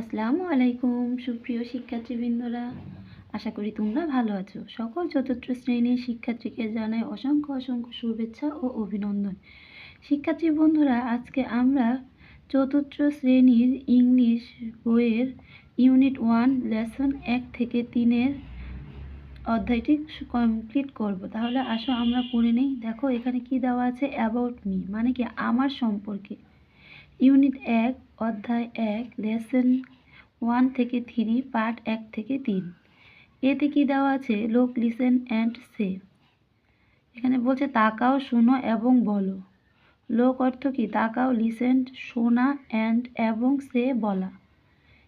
আসসালামু আলাইকুম, সুপ্রিয় শিক্ষার্থীবৃন্দরা। আশা করি তোমরা ভালো আছো। সকল চতুর্থ শ্রেণির শিক্ষার্থীকে জানাই অসংখ্য অসংখ্য শুভেচ্ছা ও অভিনন্দন। শিক্ষার্থী বন্ধুরা, আজকে আমরা চতুর্থ শ্রেণির ইংলিশ বইয়ের ইউনিট ওয়ান, লেসন এক থেকে তিনের অধ্যায়টি কমপ্লিট করব। তাহলে আসো, আমরা পড়ে নেই। দেখো, এখানে কি দেওয়া আছে? অ্যাবাউট মি মানে কি আমার সম্পর্কে। ইউনিট এক, অধ্যায় এক, লেসন ওয়ান থেকে থ্রি, পার্ট এক থেকে তিন। এতে কি দেওয়া আছে? লোক লিসেন অ্যান্ড সে। এখানে বলছে, তাকাও, শোনো এবং বলো। লোক অর্থ কি? তাকাও, লিসেন, শোনা, অ্যান্ড এবং সে বলা।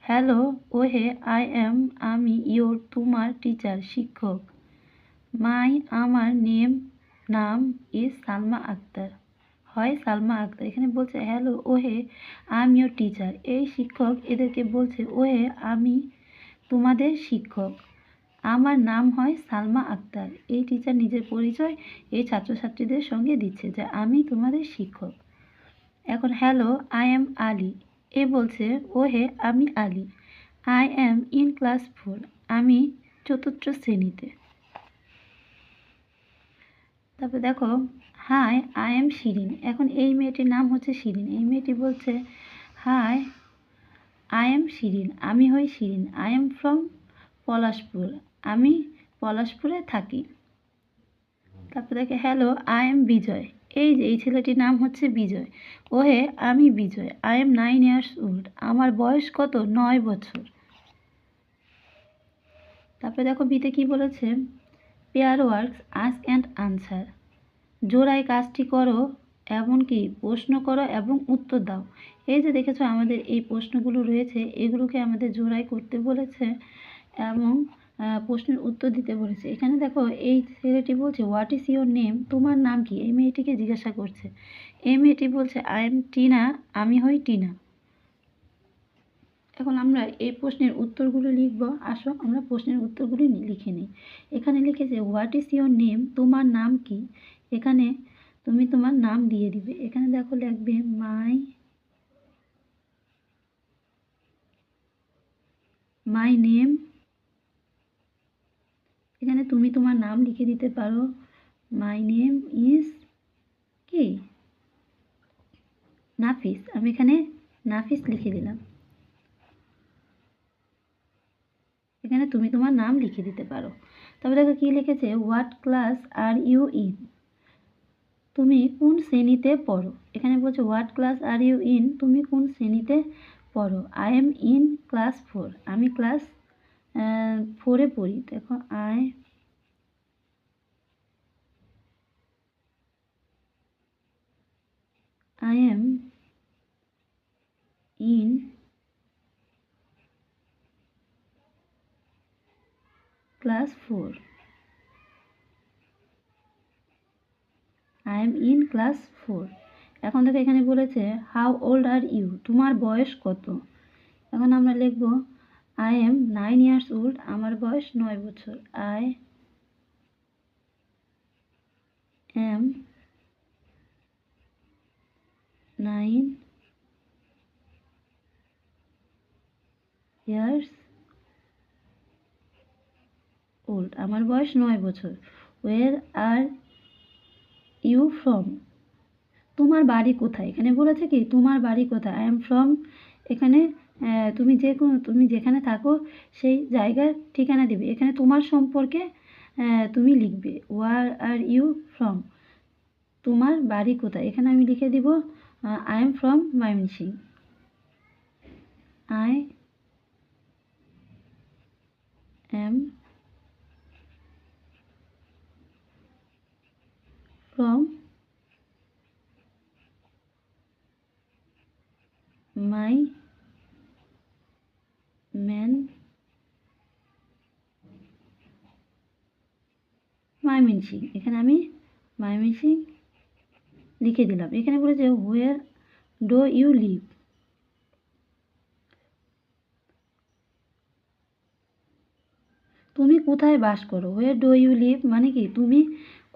হ্যালো, ওহে, আই অ্যাম, আমি ইয়োর, তোমার টিচার, শিক্ষক। মাই, আমার নেম, নাম ইজ সালমা আক্তার। হয় সালমা আক্তার এখানে বলছে, হ্যালো, ওহে আই এম ইয়োর টিচার এই শিক্ষক এদেরকে বলছে, ওহে, আমি তোমাদের শিক্ষক। আমার নাম হয় সালমা আক্তার। এই টিচার নিজের পরিচয় এই ছাত্রছাত্রীদের সঙ্গে দিচ্ছে যে আমি তোমাদের শিক্ষক। এখন, হ্যালো আই এম আলী এ বলছে, ওহে, আমি Ali. I am in class four আমি চতুর্থ শ্রেণীতে। তারপর দেখো হাই আই এম শিরিন এখন এই মেয়েটির নাম হচ্ছে শিরিন এই মেয়েটি বলছে হাই আই এম শিরিন আমি হই Shirin I am from Palashpur. আমি পলাশপুরে থাকি। তারপর দেখে হ্যালো আই এম বিজয়। এই যে, এই ছেলেটির নাম হচ্ছে বিজয়। ওহে, আমি Bijoy. I am nine years old আমার বয়স কত? নয় বছর। তারপরে দেখো, বিতে কি বলেছে? Pair works, ask and answer. জোড়ায় কাজটি করো এমনকি প্রশ্ন করো এবং উত্তর দাও। এই যে দেখেছ, আমাদের এই প্রশ্নগুলো রয়েছে, এগুলোকে আমাদের জোড়ায় করতে বলেছে এবং প্রশ্নের উত্তর দিতে বলেছে। এখানে দেখো, এই ছেলেটি বলছে হোয়াট ইজ ইউর নেম তোমার নাম কি? এই মেয়েটিকে জিজ্ঞাসা করছে। এই মেয়েটি বলছে আই এম টিনা আমি হই টিনা। এখন আমরা এই প্রশ্নের উত্তরগুলো লিখব। আসো, আমরা প্রশ্নের উত্তরগুলি লিখে নিই। এখানে লিখেছে হোয়াট ইজ ইউর নেম তোমার নাম কি? এখানে তুমি তোমার নাম দিয়ে দিবে। এখানে দেখো লিখবে মাই মাই নেম এখানে তুমি তোমার নাম লিখে দিতে পারো। মাই নেম ইজ কি? নাফিস। আমি এখানে নাফিস লিখে দিলাম। এখানে তুমি তোমার নাম লিখে দিতে পারো। তবে দেখো কী লিখেছে? What class are you in তুমি কোন শ্রেণীতে পড়ো? এখানে বলছে what class are you in তুমি কোন শ্রেণীতে পড়ো? I am in class four আমি ক্লাস ফোরে পড়ি। দেখো I I am in class four I am in class four এখন দেখো এখানে বলেছে হাউ ওল্ড আর ইউ তোমার বয়স কত? এখন আমরা লিখব I am nine years old আমার বয়স নয় বছর। I am nine years old আমার বয়স নয় বছর। ওয়ের আর ইউ ফ্রম তোমার বাড়ি কোথায়? এখানে বলেছে কি, তোমার বাড়ি কোথায়? আই এম ফ্রম এখানে তুমি যে কোনো, তুমি যেখানে থাকো, সেই জায়গার ঠিকানা দিবে। এখানে তোমার সম্পর্কে তুমি লিখবে। ওয়ার আর ইউ ফ্রম তোমার বাড়ি কোথায়? এখানে আমি লিখে দিব I am from Mymensingh I am from my man Mymensingh এখানে আমি ময়মনসিং লিখে দিলাম। এখানে বলেছে হোয়ার ডো ইউ লিভ তুমি কোথায় বাস করো? হোয়ার ডো ইউ লিভ মানে কি? তুমি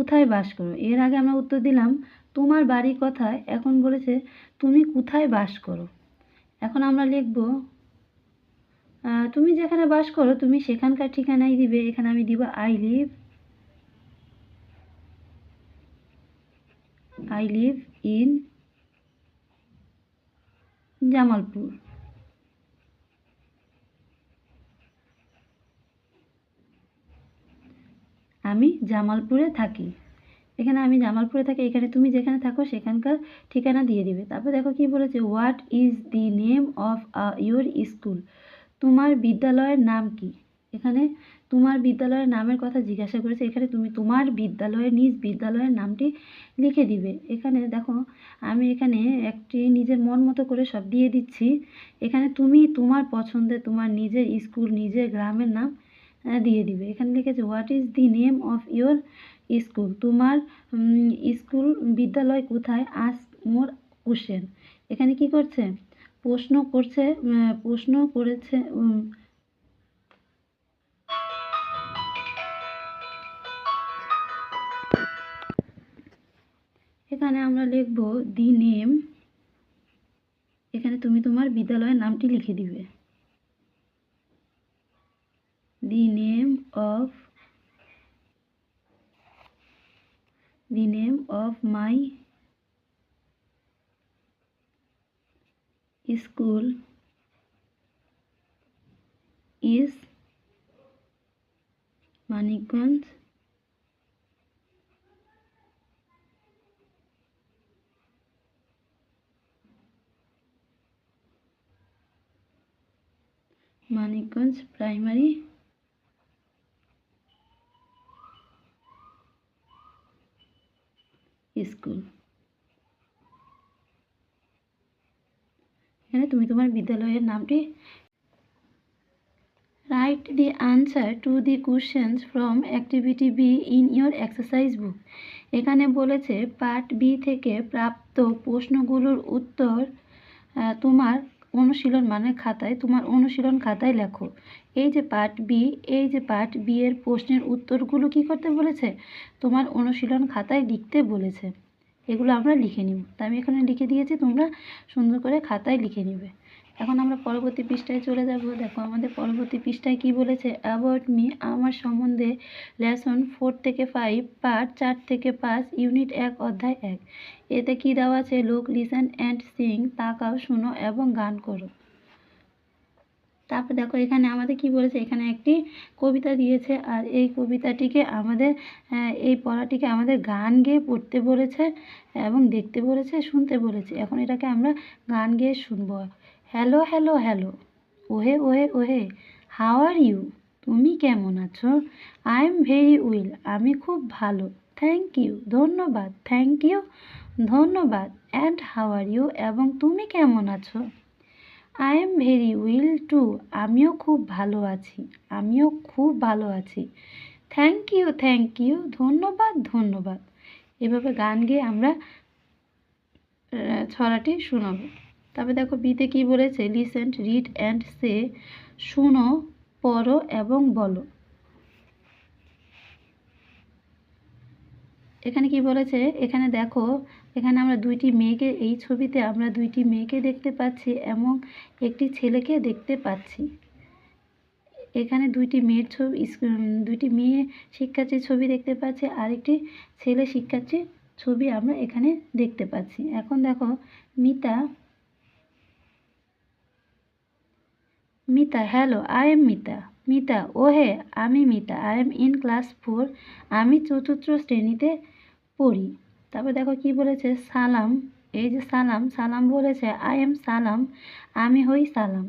কোথায় বাস করো এর আগে আমরা উত্তর দিলাম, তোমার বাড়ি কোথায় এখন বলেছে, তুমি কোথায় বাস করো? এখন আমরা লিখব তুমি যেখানে বাস করো, তুমি সেখানকার ঠিকানাই দিবে। এখানে আমি দিব I live I live in Jamalpur. আমি জামালপুরে থাকি। এখানে আমি জামালপুরে থাকি, এখানে তুমি যেখানে থাকো সেখানকার ঠিকানা দিয়ে দিবে। তারপর দেখো কি বলেছে what is the name of your school তোমার বিদ্যালয়ের নাম কি? এখানে তোমার বিদ্যালয়ের নামের কথা জিজ্ঞাসা করেছে। এখানে তুমি তোমার বিদ্যালয়ের, নিজ বিদ্যালয়ের নামটি লিখে দিবে। এখানে দেখো, আমি এখানে একটি নিজের মন মতো করে সব দিয়ে দিচ্ছি। এখানে তুমি তোমার পছন্দের, তোমার নিজের স্কুল নিজের গ্রামের নাম দিয়ে দিবে। এখানে লিখেছে what is the name of your school তোমার স্কুল বিদ্যালয় কোথায়? আস মোর কোশ্চেন এখানে কি করছে? প্রশ্ন করছে প্রশ্ন করেছে এখানে আমরা লিখব দি নেম এখানে তুমি তোমার বিদ্যালয়ের নামটি লিখে দিবে। The name of my school is Manikganj Manikganj Primary school. এখানে তুমি তোমার বিদ্যালয়ের নামটি write the answer to the questions from activity B in your exercise book এখানে বলেছে পার্ট বি থেকে প্রাপ্ত প্রশ্নগুলোর উত্তর তোমার অনুশীলন মানে খাতায়, তোমার অনুশীলন খাতায় লেখো। এই যে পার্ট বি এই যে পার্ট বি এর প্রশ্নের উত্তরগুলো কি করতে বলেছে? তোমার অনুশীলন খাতায় লিখতে বলেছে। এগুলো আমরা লিখে নিব। তা আমি এখানে লিখে দিয়েছি, তোমরা সুন্দর করে খাতায় লিখে নিবে। এখন আমরা পরবর্তী পৃষ্ঠায় চলে যাব। দেখো, আমাদের পরবর্তী পৃষ্ঠায় কি বলেছে? অ্যাবাউট মি আমার সম্বন্ধে লেসন ফোর থেকে ফাইভ পার্ট চার থেকে পাঁচ ইউনিট এক, অধ্যায় এক। এতে কি দেওয়া আছে? লোক লিসেন অ্যান্ড সিং তাকাও, শুনো এবং গান করো। তারপর দেখো, এখানে আমাদের কি বলেছে? এখানে একটি কবিতা দিয়েছে আর এই কবিতাটিকে আমাদের এই পড়াটিকে আমাদের গান গেয়ে পড়তে বলেছে এবং দেখতে বলেছে, শুনতে বলেছে। এখন এটাকে আমরা গান গেয়ে শুনব। Hello hello hello. ওহে ওহে ওহে হাউ আর ইউ তুমি কেমন আছো? আই এম ভেরি উইল আমি খুব ভালো। থ্যাংক ইউ ধন্যবাদ থ্যাংক ইউ ধন্যবাদ। অ্যান্ড হাউ আর ইউ এবং তুমি কেমন আছো? I am very well too আমিও খুব ভালো আছি, আমিও খুব ভালো আছি। থ্যাংক ইউ থ্যাংক ইউ ধন্যবাদ ধন্যবাদ। এভাবে গান গেয়ে আমরা ছড়াটি শোনাবো। তারপরে দেখো বিতে কি বলেছে? লিসেন্ট রিড অ্যান্ড সে শুনো, পড়ো এবং বলো। এখানে কি বলেছে? এখানে দেখো, এখানে আমরা দুইটি মেয়েকে, এই ছবিতে আমরা দুইটি মেয়েকে দেখতে পাচ্ছি এবং একটি ছেলেকে দেখতে পাচ্ছি। এখানে দুইটি মেয়ের ছবি দুইটি মেয়ে শিক্ষার্থীর ছবি দেখতে পাচ্ছি আর একটি ছেলে শিক্ষার্থীর ছবি আমরা এখানে দেখতে পাচ্ছি। এখন দেখো, Mita Mita hello I am Mita Mita ও হে আমি Mita I am in class four আমি চতুর্থ শ্রেণীতে পড়ি। তারপর দেখো কি বলেছে? সালাম। এই যে সালাম সালাম বলেছে আই এম সালাম, আমি হই Salam.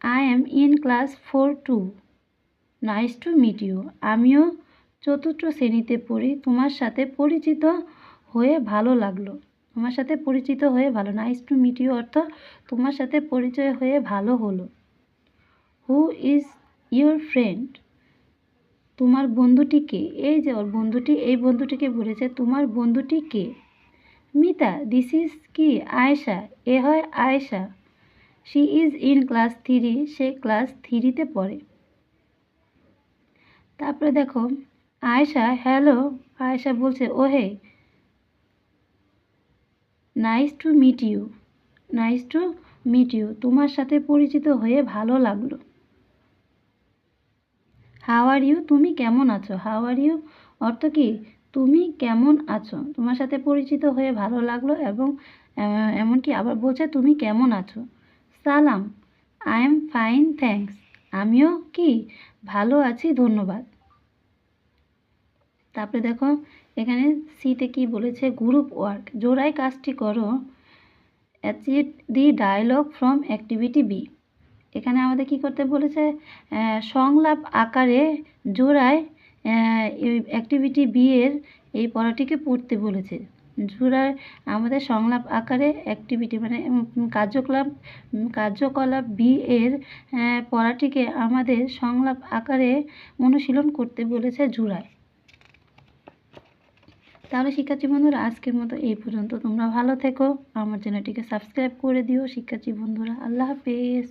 I am in class four too nice to meet you আমিও চতুর্থ শ্রেণীতে পড়ি। তোমার সাথে পরিচিত হয়ে ভালো লাগল। তোমার সাথে পরিচিত হয়ে ভালো। নাইস টু মিট ইউ অর্থ তোমার সাথে পরিচয় হয়ে ভালো হলো। হু ইজ ইউর ফ্রেন্ড তোমার বন্ধুটি কে? এই যে ওর বন্ধুটি, এই বন্ধুটিকে বলেছে, তোমার বন্ধুটি কে? মিতা দিস ইজ কি? আয়েশা, এ হয় Ayesha. She is in class three say class থ্রিতে পড়ে। তারপরে দেখো, আয়েশা হ্যালো আয়েশা বলছে, ও হে nice to meet you nice to meet you তোমার সাথে পরিচিত হয়ে ভালো লাগল। হাউ আর ইউ তুমি কেমন আছো? হাউ আর ইউ অর্থ কি? তুমি কেমন আছো? তোমার সাথে পরিচিত হয়ে ভালো লাগল এবং এমনকি আবার বলছে তুমি কেমন আছো? সালাম আই এম ফাইন থ্যাঙ্কস আমিও কি? ভালো আছি, ধন্যবাদ। তারপরে দেখো, এখানে সিতে কি বলেছে? গ্রুপ ওয়ার্ক জোড়ায় কাজটি করো। Achieve the dialogue from activity B এখানে আমাদের কি করতে বলেছে? সংলাপ আকারে জোড়ায় অ্যাক্টিভিটি বি এর এই পড়াটিকে পড়তে বলেছে। জোড়ায় আমাদের সংলাপ আকারে অ্যাক্টিভিটি মানে কার্যকলাপ কার্যকলাপ বি এর পড়াটিকে আমাদের সংলাপ আকারে অনুশীলন করতে বলেছে জোড়ায়। তাহলে শিক্ষার্থী বন্ধুরা, আজকের মতো এই পর্যন্ত। তোমরা ভালো থেকো। আমার চ্যানেলটিকে সাবস্ক্রাইব করে দিও শিক্ষার্থী বন্ধুরা। আল্লাহ হাফেজ।